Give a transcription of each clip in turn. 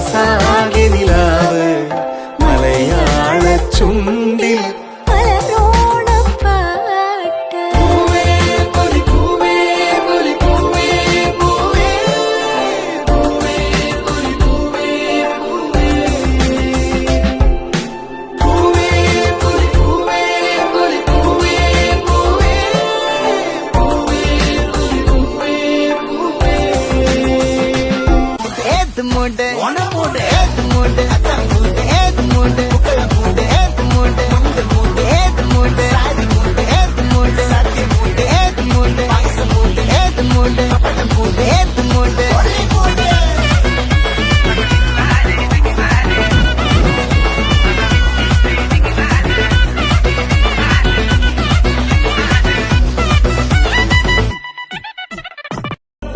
sana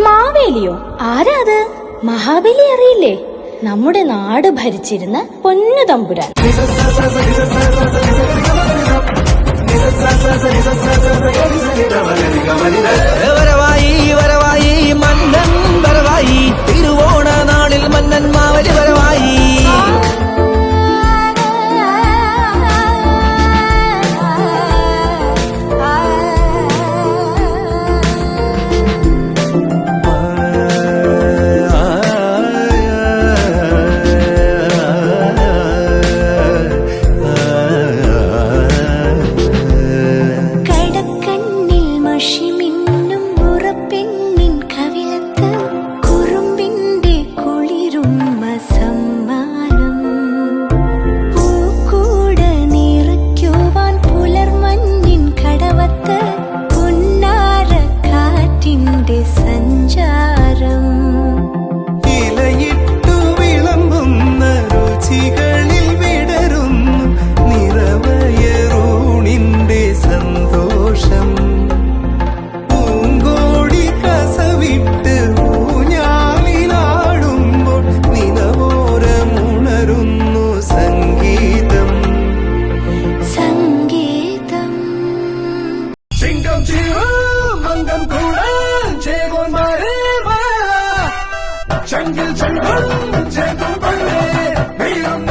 മാവേലിയോ? ആരാ അത്? മഹാബലി അറിയില്ലേ? നമ്മുടെ നാട് ഭരിച്ചിരുന്ന പൊന്നു തമ്പുരാൻ. വരവായി വരവായി മന്നൻ വരവായി. തിരുവോണ നാളിൽ മന്നൻ മാവലി மங்கம் சிறு மங்கம் கூட சேகோன் மறைவா சங்கில் சங்கம் சேகம் பண்ணே வெள்ளம்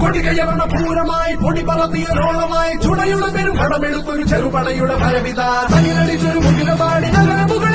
കൊടികയവണ പൂരമായി പൊടി പറത്തിയ റോളമായി ചുടയുടെ താളമെടുത്തൊരു ചെറുപടയുടെ ഭരവിത തകിലടിച്ചൊരു മുകിലപാടി. നഗരമുകൾ